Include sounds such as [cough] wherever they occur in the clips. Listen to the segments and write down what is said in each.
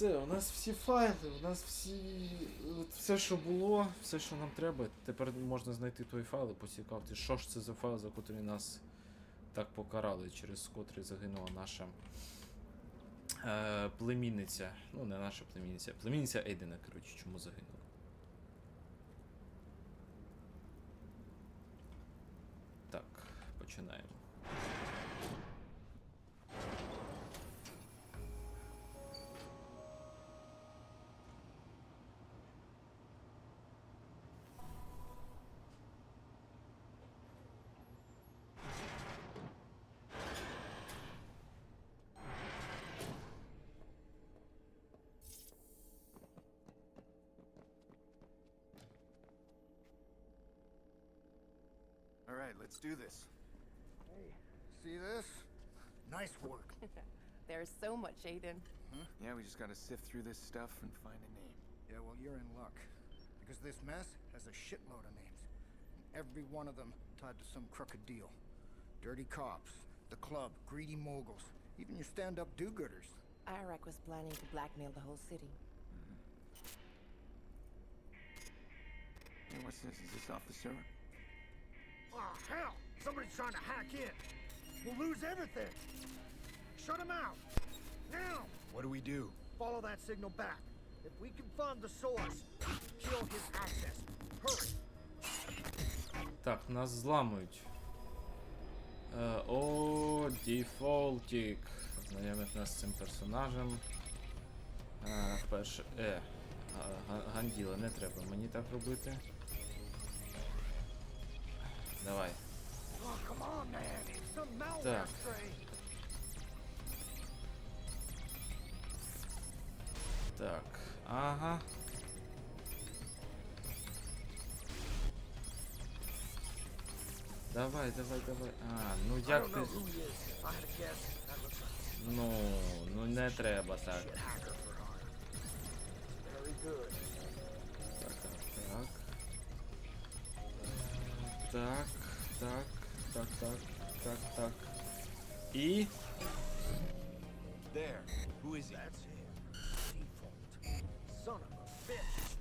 Все, у нас всі файли, у нас всі. Все, що було, все, що нам треба. Тепер можна знайти той файл і поцікавити, що ж це за файл, за котрий нас так покарали, через котрий загинула наша е, племінниця. Ну, не наша племінниця, племінниця Ейдена, коротше, чому загинула. Так, починаємо. All right, let's do this. Hey, see this? Nice work. [laughs] There's so much, Aiden. Yeah, we just gotta sift through this stuff and find a name. Yeah, well, you're in luck. Because this mess has a shitload of names. And every one of them tied to some crooked deal. Dirty cops, the club, greedy moguls, even your stand-up do-gooders. Iraq was planning to blackmail the whole city. Mm -hmm. Hey, what's this? Is this off the server? Oh, hell! Somebody's trying to hack in. We'll lose everything. Shut him out. Now! What do we do? Follow that signal back. If we can find the source, kill his access. Hurry! Так, нас зламують. Е, о, дефолтік. Знайомить нас з цим персонажем. Е, перше. Е. Ганділа, не треба мені так робити. Давай. Так. Так. Ага. Давай, давай, давай. А, ну як ты? Ну, ну не треба так. Tak, tak, tak, tak, tak, tak. I... There. Who is he? That's him. Default. Son of a bitch.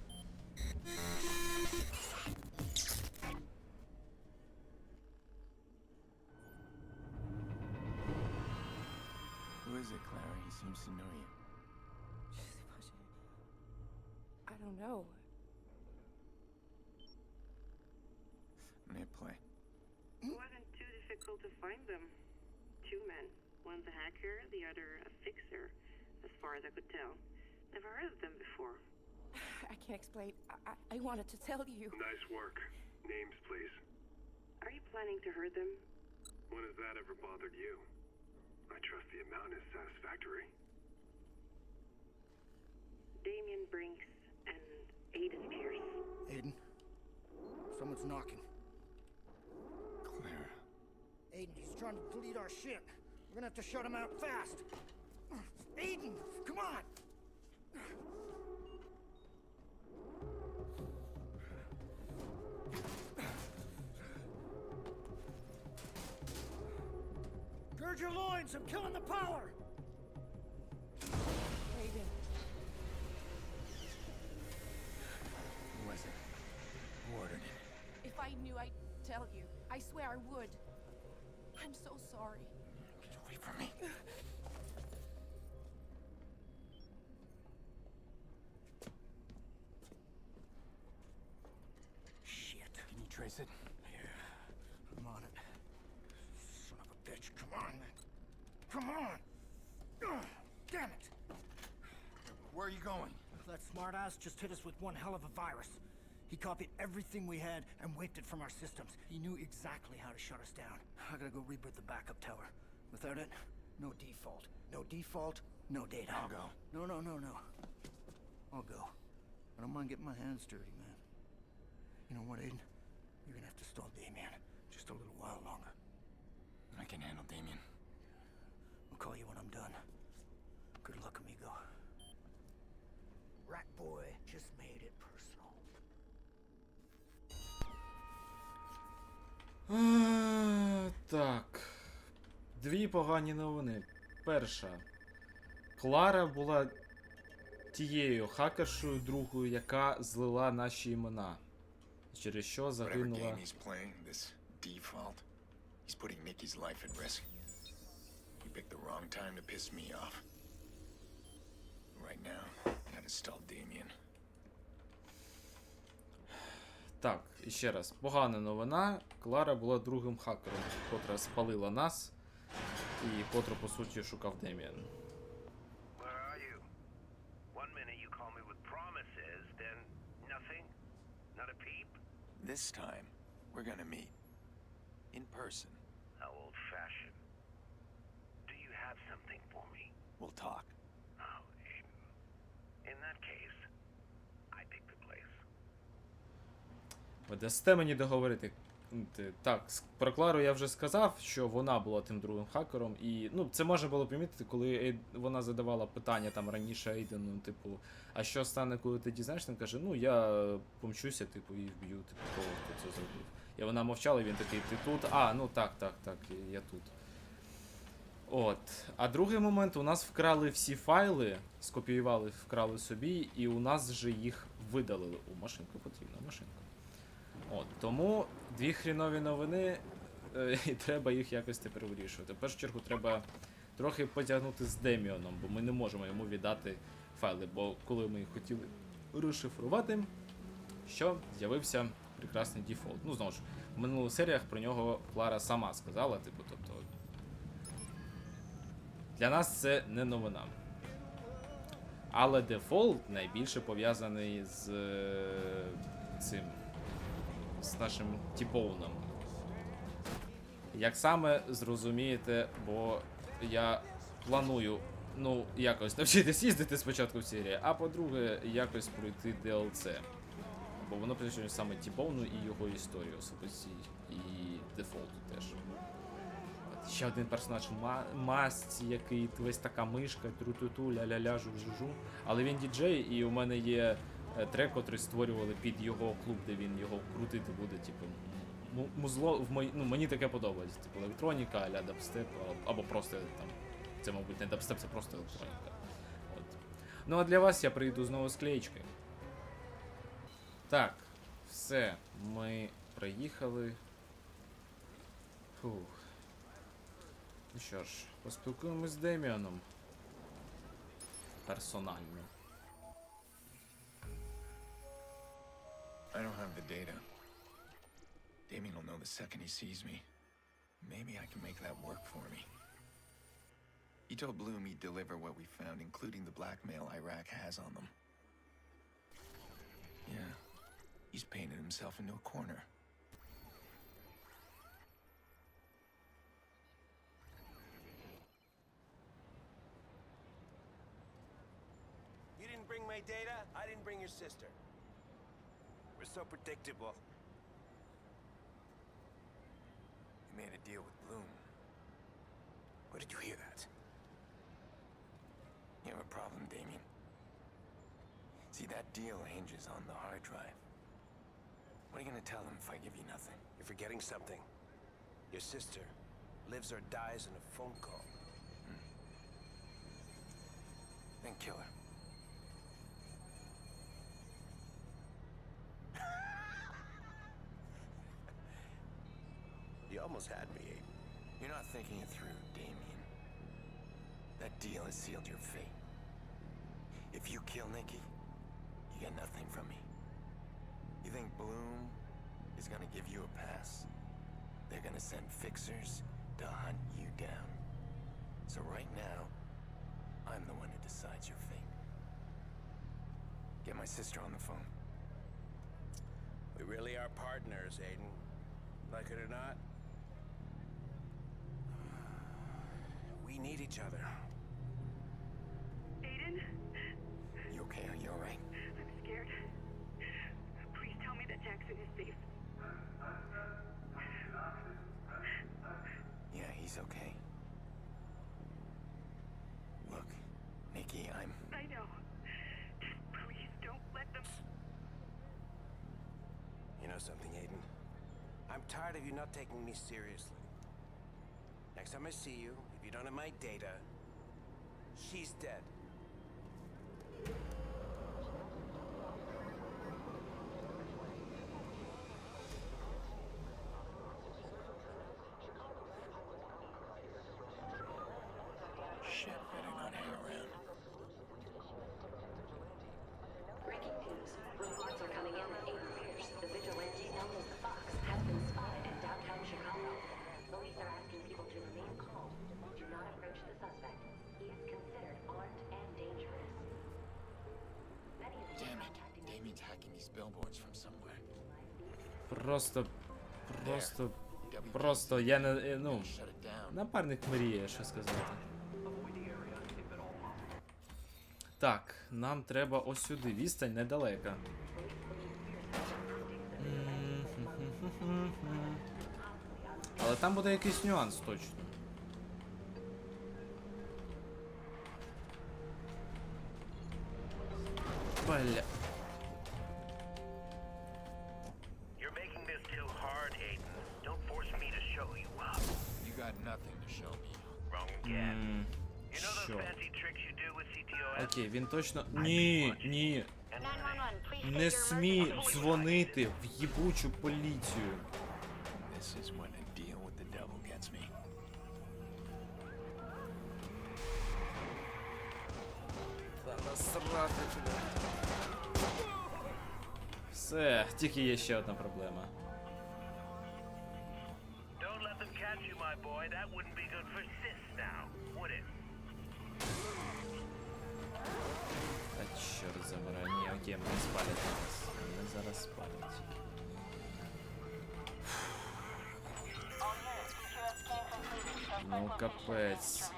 Who is it, Clara? He seems to know you. I don't know. Play? It wasn't too difficult to find them. Two men. One's a hacker, the other a fixer, as far as I could tell. Never heard of them before. [sighs] I can't explain. I, I, I wanted to tell you. Nice work. Names, please. Are you planning to hurt them? When has that ever bothered you? I trust the amount is satisfactory. Damien Brinks and Aiden Pierce. Aiden, someone's knocking. Clara. Aiden, he's trying to delete our shit. We're gonna have to shut him out fast. Aiden, come on! Gird your loins, I'm killing the power! Aiden, Who was it? Who ordered it? if I knew, I'd tell you. I swear I would. I'm so sorry. Get away from me. Shit. Can you trace it? Yeah, I'm on it. Son of a bitch, come on, man. Come on! Ugh, damn it! Where are you going? That smartass just hit us with one hell of a virus. He copied everything we had and wiped it from our systems. He knew exactly how to shut us down. I gotta go reboot the backup tower. Without it, no default. No default, no data. I'll go. No, no, no, no. I'll go. I don't mind getting my hands dirty, man. You know what, Aiden? You're gonna have to stall Damien just a little while longer. I can handle Damien. I'll call you when I'm done. Good luck, amigo. Rat boy так. Дві погані новини. Перша. Клара була тією хакершою другою, яка злила наші імена. Через що загинула. he's putting Nikki's life at risk. He picked the wrong time to piss me off. Right now, I gotta stall Damien. Так, і ще раз, погана новина. Клара була другим хакером, котра спалила нас, і котра, по суті, шукав Деміан. This time, we're gonna meet. In person. How old fashioned. Do you have something for me? We'll talk. Oh, Aiden. In that case, I pick the place. Дасте мені договорити. Так, про Клару я вже сказав, що вона була тим другим хакером, і ну, це можна було помітити, коли вона задавала питання там раніше Ейдену, типу, а що стане, коли ти дізнаєшся? Він каже, ну я помчуся, типу, і вб'ю, типу, того, хто це зробив. І вона мовчала, і він такий, ти тут? А, ну так, так, так, я тут. От. А другий момент, у нас вкрали всі файли, скопіювали, вкрали собі, і у нас же їх видалили. У машинку потрібна машинка. От, тому дві хрінові новини, е, [laughs] і треба їх якось тепер вирішувати. В першу чергу треба трохи потягнути з Деміоном, бо ми не можемо йому віддати файли. Бо коли ми їх хотіли розшифрувати, що з'явився прекрасний дефолт. Ну, знову ж, в минулих серіях про нього Клара сама сказала, типу, тобто. Для нас це не новина. Але дефолт найбільше пов'язаний з е, цим з нашим Тібоуном. Як саме зрозумієте, бо я планую, ну, якось навчитись їздити спочатку в серії, а по-друге, якось пройти DLC. Бо воно присвячено саме Тібоуну і його історії особистій, і дефолту теж. Ще один персонаж Ма- Масті, який весь така мишка, тру-ту-ту, ля-ля-ля, жу-жу-жу. Але він діджей, і у мене є трек, котрий створювали під його клуб, де він його крутити буде, типу. Музло в мої, ну, мені таке подобається. Типу електроніка, аля дабстеп, або просто там. Це, мабуть, не дабстеп, це просто електроніка. От. Ну а для вас я прийду знову з клеєчкою. Так, все, ми приїхали. Фух. Ну що ж, поспілкуємось з Деміаном. Персонально. I don't have the data. Damien will know the second he sees me. Maybe I can make that work for me. He told Bloom he'd deliver what we found, including the blackmail Iraq has on them. Yeah, he's painted himself into a corner. You didn't bring my data, I didn't bring your sister. We're so predictable. He made a deal with Bloom. Where did you hear that? You have a problem, Damien. See, that deal hinges on the hard drive. What are you gonna tell them if I give you nothing? You're forgetting something. Your sister lives or dies in a phone call. Hmm. Then kill her. Almost had me, Aiden. You're not thinking it through, Damien. That deal has sealed your fate. If you kill Nikki, you get nothing from me. You think Bloom is gonna give you a pass? They're gonna send fixers to hunt you down. So right now, I'm the one who decides your fate. Get my sister on the phone. We really are partners, Aiden. Like it or not. We need each other. Aiden, You okay? Are you alright? I'm scared. Please tell me that Jackson is safe. Yeah, he's okay. Look, Nikki, I'm. I know. Just please don't let them. You know something, Aiden? I'm tired of you not taking me seriously. Next time I see you, if you don't have my data, she's dead. Просто. Просто. Просто я не. е, Ну. Напарник мріє, що сказати. Так, нам треба ось сюди. Відстань недалека. Але там буде якийсь нюанс точно. Бля. Окей, він точно. Ні, ні. Не смій дзвонити в їбучу поліцію. Все, тільки є ще одна проблема. Don't let them catch you, my boy. That wouldn't be good for Sis now, would it? Та чорт забирай. Ні, окей, мене спалять зараз. Мене зараз спалять. Ну, капець.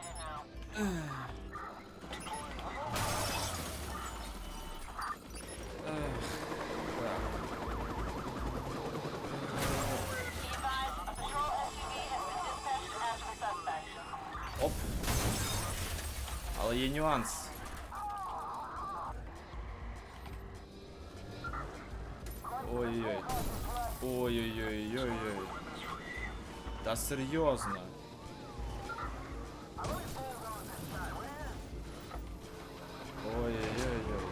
Оп. Але є нюанс. Та серйозно. Ой-ой-ой-ой.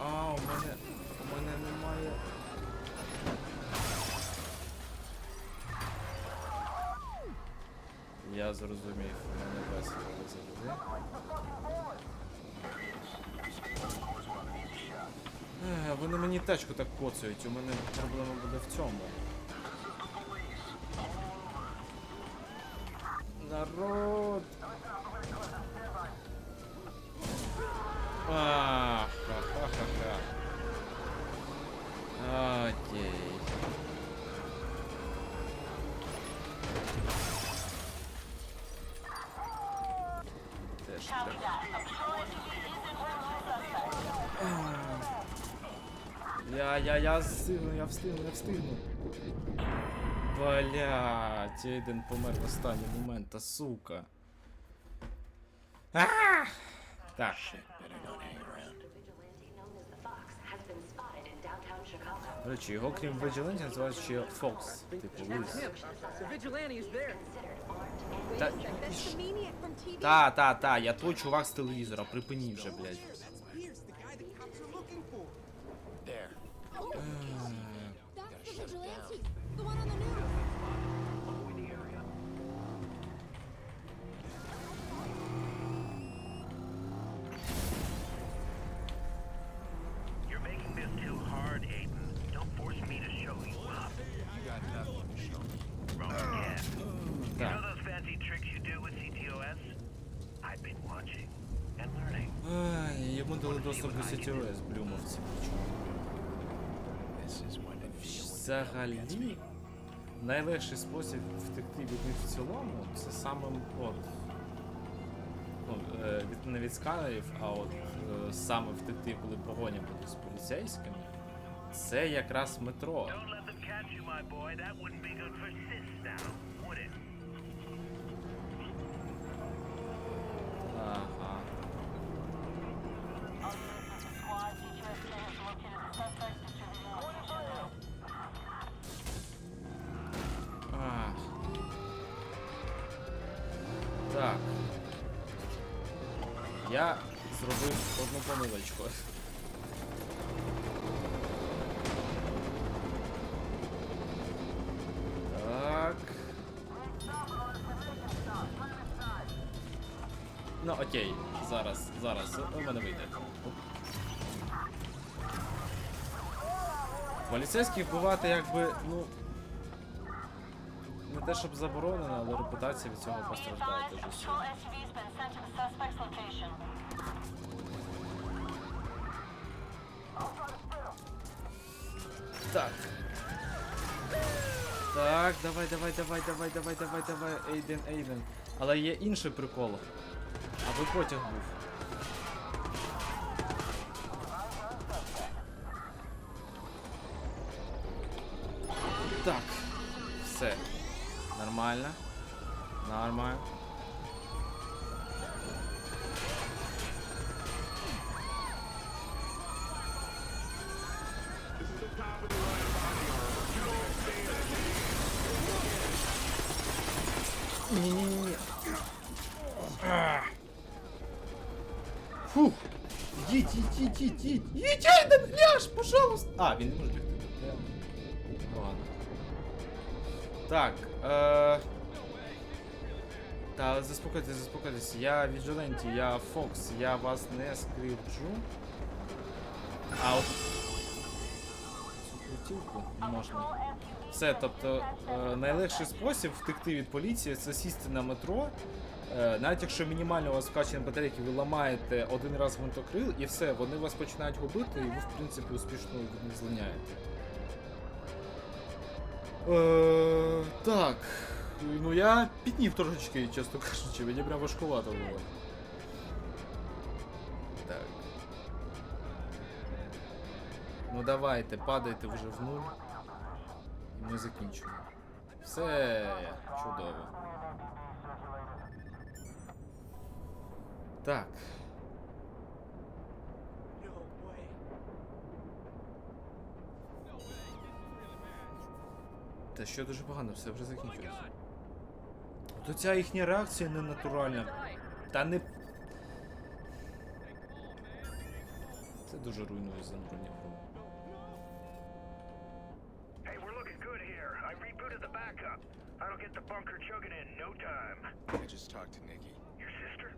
А, у мене. У мене немає. Я зрозумів, у мене весело завжди. Е, Вони мені тачку так коцають, у мене проблема буде в цьому. Я, встигну, я встигну, я встигну. Блять, Ейден помер в останній момент, та сука. А! Так. До речі, його крім Vigilante називають ще Fox. Типу there. Та, та, та, та, я той чувак з телевізора, припиніть вже, блядь. the vigilante. The one on the news. You're making this too hard, Aiden. Don't force me to show you up. You got nothing to show me. Wrong again. You Так. know those fancy tricks you do with CTOS? I've been watching and learning. Ай, йому дали доступ до CTOS, блюмовці. Взагалі, найлегший спосіб втекти від них в цілому, це саме от. Ну, е, від, не від сканерів, а от е, саме втекти, коли погоня буде з поліцейськими. Це якраз метро. Don't let them catch you, my boy. That wouldn't be good for Sis now, Так. Я зробив одну помилочку. Так. Ну окей, зараз, зараз, у мене вийде. Поліцейських бувати якби, ну. Те щоб заборонено, але репутація від цього постраждає дуже сильно. Так. Так, давай, давай, давай, давай, давай, давай, давай, Ейден, Ейден. Але є інший прикол. Аби потяг був. Нормально. Нормально. Не-не-не. Фух. Їдь, їдь, їдь, їдь, їдь. Їдь, Айден, ляж, пожалуйста. А, він не може бігти. Прямо. Ну ладно. Так, е... Та заспокойтесь, заспокойтесь. Я Віджиленті, я Фокс, я вас не скривджу. А от цю можна. Все, тобто е, найлегший спосіб втекти від поліції це сісти на метро. Е, навіть якщо мінімально у вас вкачані батарейки, ви ламаєте один раз гвинтокрил і все, вони вас починають губити, і ви, в принципі, успішно від злиняєте. Е, так. Ну я піднів трошечки, чесно кажучи, мені прям важкувато було. Так. Ну давайте, падайте вже в нуль. І ми закінчимо. Все чудово. Так. Та що дуже погано, все вже закінчилося. То ця їхня реакція не натуральна. Та не. Це дуже руйнує занурення в гру. Get the bunker chugging in no time. I just talked to Nikki. Your sister?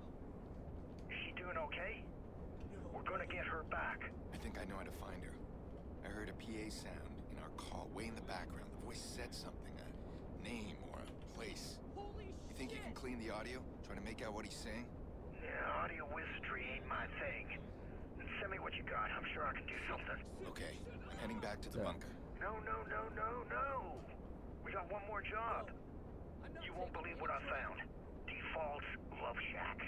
Is she doing okay? We're gonna get her back. I think I know how to find her. I heard a PA sound in our call, way in the background. The voice said something, a name or a place. You think you can clean the audio? Try to make out what he's saying? Yeah, audio wizardry ain't my thing. Send me what you got. I'm sure I can do something. Okay, I'm heading back to the Yeah. bunker. No, no, no, no, no. We got one more job. You won't believe what I found. Default's Love Shack.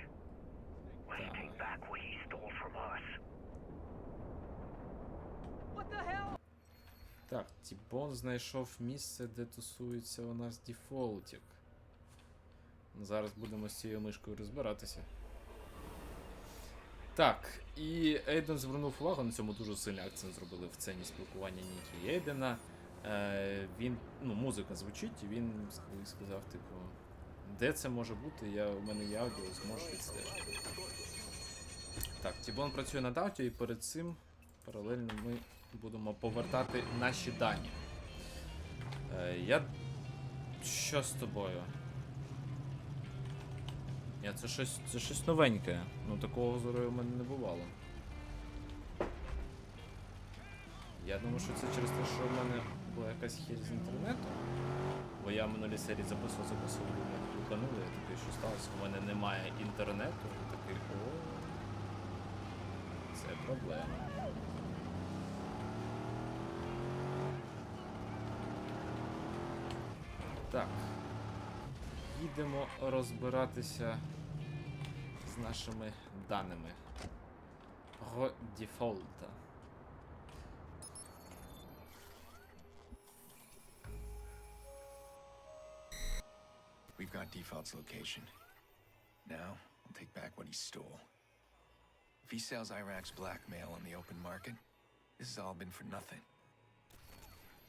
Let's take back what he stole from us. Так, Тібон знайшов місце, де тусується у нас дефолтік. Зараз будемо з цією мишкою розбиратися. Так, і Ейден звернув увагу, на цьому дуже сильний акцент зробили в сцені спілкування Нікі Ейдена. Е, він, ну, музика звучить, і він сказав, типу, де це може бути, я, у мене є аудіо, зможеш відстежити. Так, Тібон працює над аудіо, і перед цим паралельно ми будемо повертати наші дані. Е, я. Що з тобою? Я це щось. Це щось новеньке. Ну такого зору у мене не бувало. Я думаю, що це через те, що в мене була якась хір з інтернету. Бо я в минулій серії записував, записував, мене клюканули, я такий, що сталося? У мене немає інтернету. І такий, о. Це проблема. Так. Їдемо розбиратися з нашими даними. Ро дефолта. We've got Default's location. Now, we'll take back what he stole. If he sells Iraq's blackmail on the open market, this has all been for nothing.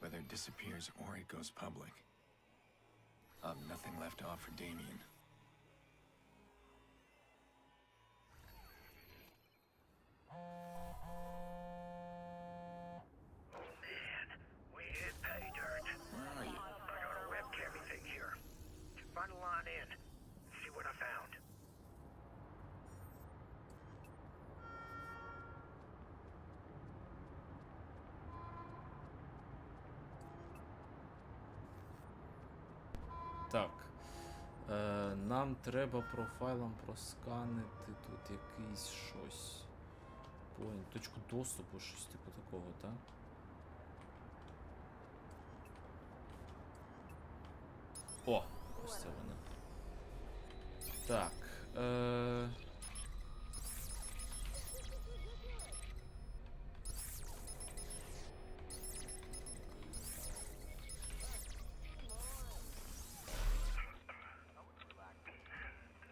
Whether it disappears or it goes public, have nothing left to offer Damien. Так. Е, Нам треба профайлом просканити тут якийсь щось. Point. Точку доступу, щось типу такого, так? О, ось це вона. Так. Е...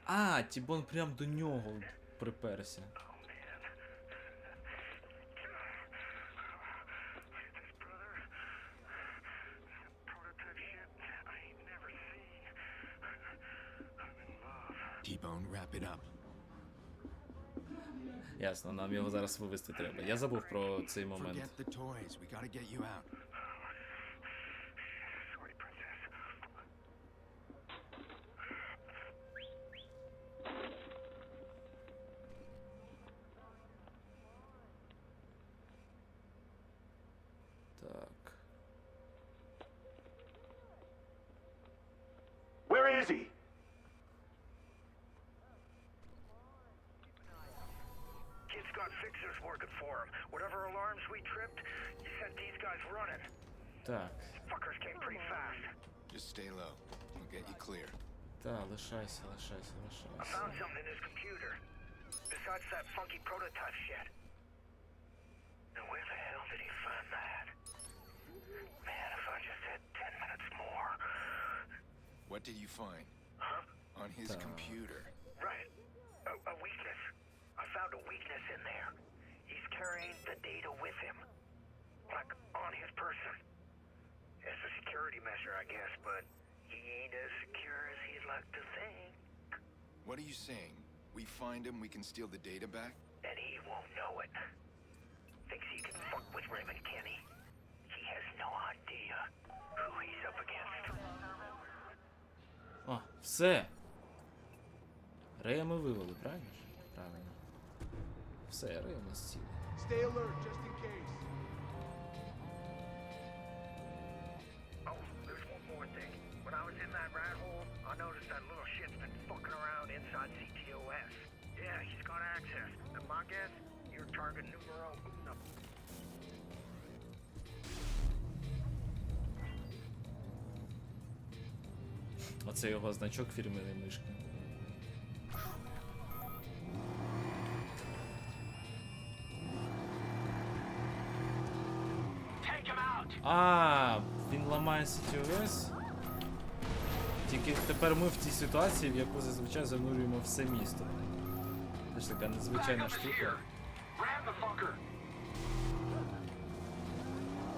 А, Тібон прям до нього приперся. Ясно, нам його зараз вивести треба. Я забув про цей момент. these guys running. Так. Fuckers came pretty fast. Just stay low. We'll get you clear. Та, лишайся, лишайся, I лишайся. found something in his computer. Besides that funky prototype shit. Now where the hell did he find that? Man, if I just had ten minutes more. What did you find? Huh? On his Uh. computer. Right. A, a weakness. I found a weakness in there. He's carrying the data with him. Like on his person. It's a security measure, I guess, but he ain't as secure as he'd like to think. What are you saying? We find him, we can steal the data back? And he won't know it. Thinks he can fuck with Raymond Kenny. He has no idea who he's up against. О, все. Рея ми вивели, правильно? ж? Правильно. Все, Рея у нас цілий. Stay alert, just in case. I noticed that little shit's been fucking around inside CTOS. Yeah, he's got access. And my guess, you're target numero uno. Оце його значок фірменної мишки. А, він ламає CTOS. Тільки тепер ми в тій ситуації, в яку зазвичай занурюємо все місто. Це ж така незвичайна штука.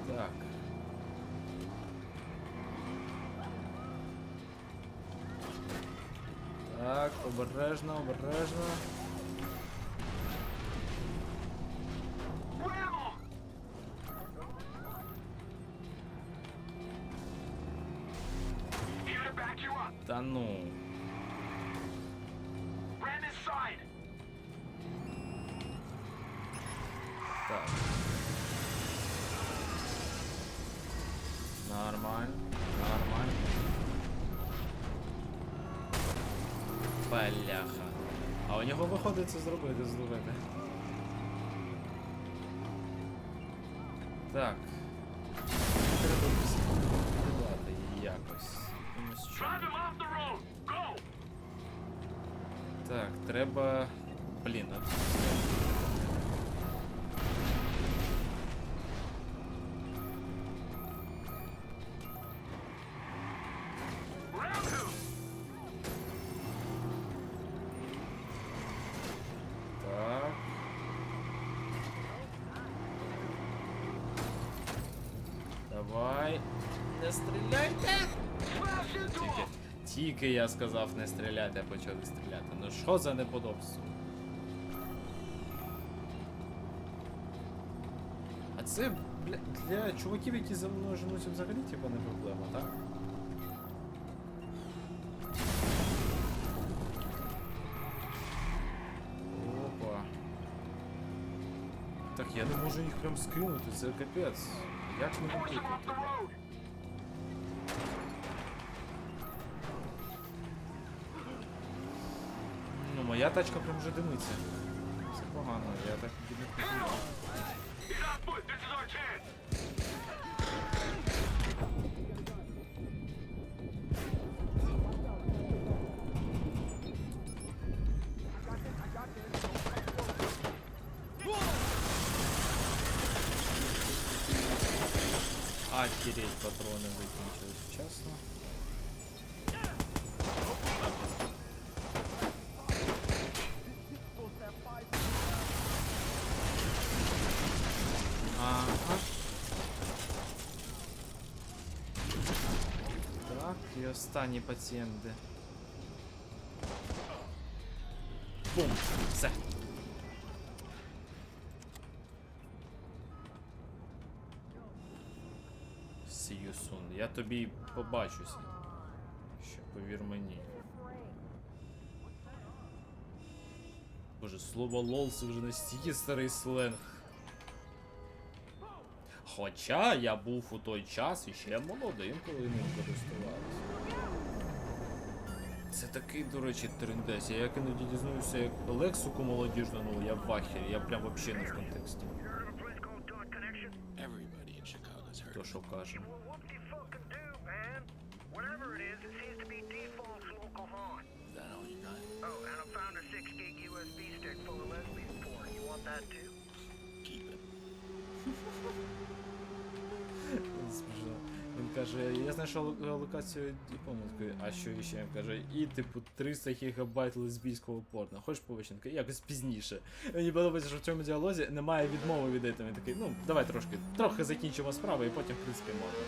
Так. Так, обережно, обережно. Це зробити, зловити. Так. Треба вбивати якось. Так, треба. Блін, а... тільки я сказав не стріляти, а почали стріляти. Ну що за неподобство? А це бля, для чуваків, які за мною женуться взагалі, типа не проблема, так? Опа. Так, я не можу їх прям скинути, це капець. Як не робити? моя тачка прям вже димиться. Це погано, я так від них не хочу. Охереть, патроны выкинчились. Останні пацієнти. Бум! Все. See you soon. Я тобі побачуся. Ще повір мені. Боже, слово лол це вже настільки старий сленг. Хоча я був у той час іще молодим, коли ним користувався. Це такий, до речі, трендець. Я як іноді дізнаюся, як лексику молодіжну, ну я в ахері, я прям вообще не в контексті. То що a каже, я знайшов локацію помилки, а що іще? Каже, і типу 300 гігабайт лесбійського порно. Хочеш повищенки? Якось пізніше. Мені подобається, що в цьому діалозі немає відмови від. Він такий, ну, давай трошки, трохи закінчимо справу і потім, в принципі, можна.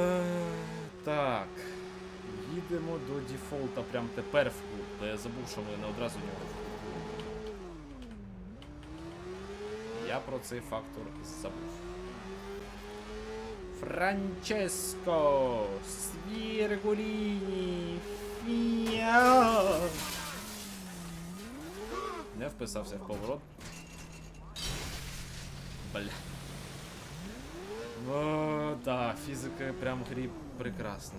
Е, так. Їдемо до дефолта прямо тепер в клуб, та я забув, що ми не одразу нього. Я про цей фактор забув. Франческо Свіргуліні Фіа. Не вписався в поворот. Бля. О, да, фізика прям в грі прекрасна.